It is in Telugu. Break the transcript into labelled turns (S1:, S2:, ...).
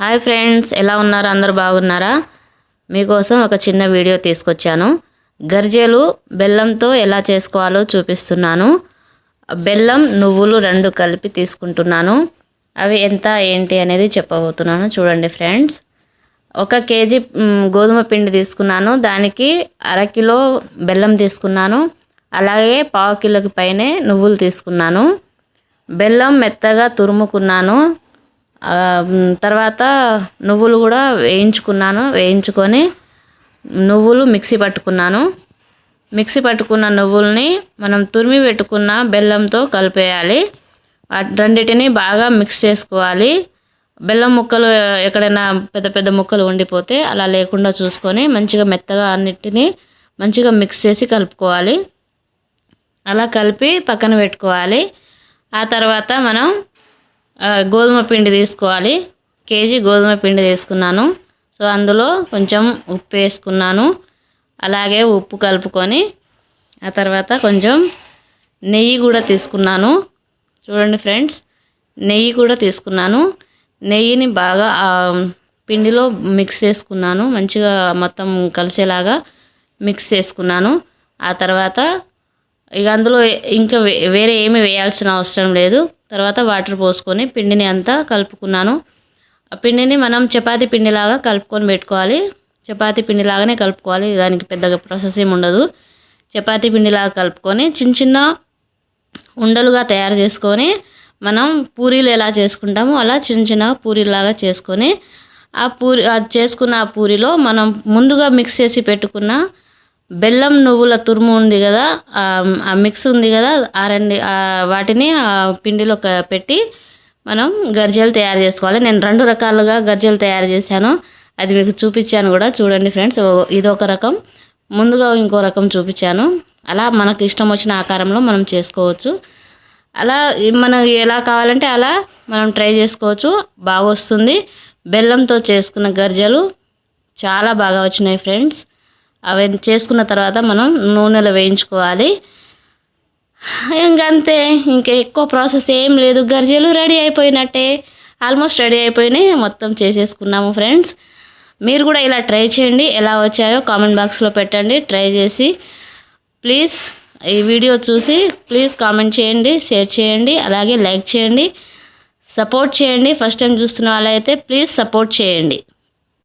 S1: హాయ్ ఫ్రెండ్స్ ఎలా ఉన్నారు? అందరు బాగున్నారా? మీకోసం ఒక చిన్న వీడియో తీసుకొచ్చాను. గర్జెలు బెల్లంతో ఎలా చేసుకోవాలో చూపిస్తున్నాను. బెల్లం నువ్వులు రెండు కలిపి తీసుకుంటున్నాను. అవి ఎంత ఏంటి అనేది చెప్పబోతున్నాను. చూడండి ఫ్రెండ్స్. ఒక కేజీ గోధుమ పిండి తీసుకున్నాను. దానికి అరకిలో బెల్లం తీసుకున్నాను. అలాగే పావు కిలోకి పైనే నువ్వులు తీసుకున్నాను. బెల్లం మెత్తగా తురుముకున్నాను. తర్వాత నువ్వులు కూడా వేయించుకున్నాను. వేయించుకొని నువ్వులు మిక్సీ పట్టుకున్నాను. మిక్సీ పట్టుకున్న నువ్వుల్ని మనం తురిమి పెట్టుకున్న బెల్లంతో కలిపేయాలి. రెండింటిని బాగా మిక్స్ చేసుకోవాలి. బెల్లం ముక్కలు ఎక్కడైనా పెద్ద పెద్ద ముక్కలు ఉండిపోతే అలా లేకుండా చూసుకొని మంచిగా మెత్తగా అన్నిటినీ మంచిగా మిక్స్ చేసి కలుపుకోవాలి. అలా కలిపి పక్కన పెట్టుకోవాలి. ఆ తర్వాత మనం గోధుమ పిండి తీసుకోవాలి. కేజీ గోధుమ పిండి తీసుకున్నాను. సో అందులో కొంచెం ఉప్పు వేసుకున్నాను. అలాగే ఉప్పు కలుపుకొని ఆ తర్వాత కొంచెం నెయ్యి కూడా తీసుకున్నాను. చూడండి ఫ్రెండ్స్ నెయ్యి కూడా తీసుకున్నాను. నెయ్యిని బాగా పిండిలో మిక్స్ చేసుకున్నాను. మంచిగా మొత్తం కలిసేలాగా మిక్స్ చేసుకున్నాను. ఆ తర్వాత ఇక అందులో ఇంకా వే- వేరే ఏమి వేయాల్సిన అవసరం లేదు. తర్వాత వాటర్ పోసుకొని పిండిని అంతా కలుపుకున్నాను. ఆ పిండిని మనం చపాతీ పిండిలాగా కలుపుకొని పెట్టుకోవాలి. చపాతీ పిండిలాగానే కలుపుకోవాలి. దానికి పెద్దగా ప్రాసెస్ ఏమి ఉండదు. చపాతీ పిండిలాగా కలుపుకొని చిన్న చిన్న ఉండలుగా తయారు చేసుకొని మనం పూరీలు ఎలా చేసుకుంటామో అలా చిన్న చిన్న పూరీలాగా చేసుకొని ఆ పూరి అది చేసుకున్న ఆ పూరిలో మనం ముందుగా మిక్స్ చేసి పెట్టుకున్న బెల్లం నువ్వుల తురుము ఉంది కదా ఆ మిక్స్ ఉంది కదా ఆ రెండు వాటిని ఆ పిండిలో పెట్టి మనం గర్జలు తయారు చేసుకోవాలి. నేను రెండు రకాలుగా గర్జలు తయారు చేశాను. అది మీకు చూపించాను కూడా చూడండి ఫ్రెండ్స్. ఇదొక ఇది ఒక రకం. ముందుగా ఇంకో రకం చూపించాను. అలా మనకు ఇష్టం వచ్చిన ఆకారంలో మనం చేసుకోవచ్చు. అలా మనం ఎలా కావాలంటే అలా మనం ట్రై చేసుకోవచ్చు. బాగా వస్తుంది బెల్లంతో చేసుకున్న గర్జలు చాలా బాగా వచ్చినాయి ఫ్రెండ్స్. అవన్నీ చేసుకున్న తర్వాత మనం నూనెలో వేయించుకోవాలి. ఇంకంతే ఇంకా ఎక్కువ ప్రాసెస్ ఏం లేదు. గర్జలు రెడీ అయిపోయినట్టే ఆల్మోస్ట్ రెడీ అయిపోయినాయి మొత్తం చేసేసుకున్నాము ఫ్రెండ్స్. మీరు కూడా ఇలా ట్రై చేయండి ఎలా వచ్చాయో కామెంట్ బాక్స్లో పెట్టండి ట్రై చేసి. ప్లీజ్ ఈ వీడియో చూసి ప్లీజ్ కామెంట్ చేయండి షేర్ చేయండి అలాగే లైక్ చేయండి సపోర్ట్ చేయండి. ఫస్ట్ టైం చూస్తున్న వాళ్ళైతే ప్లీజ్ సపోర్ట్ చేయండి.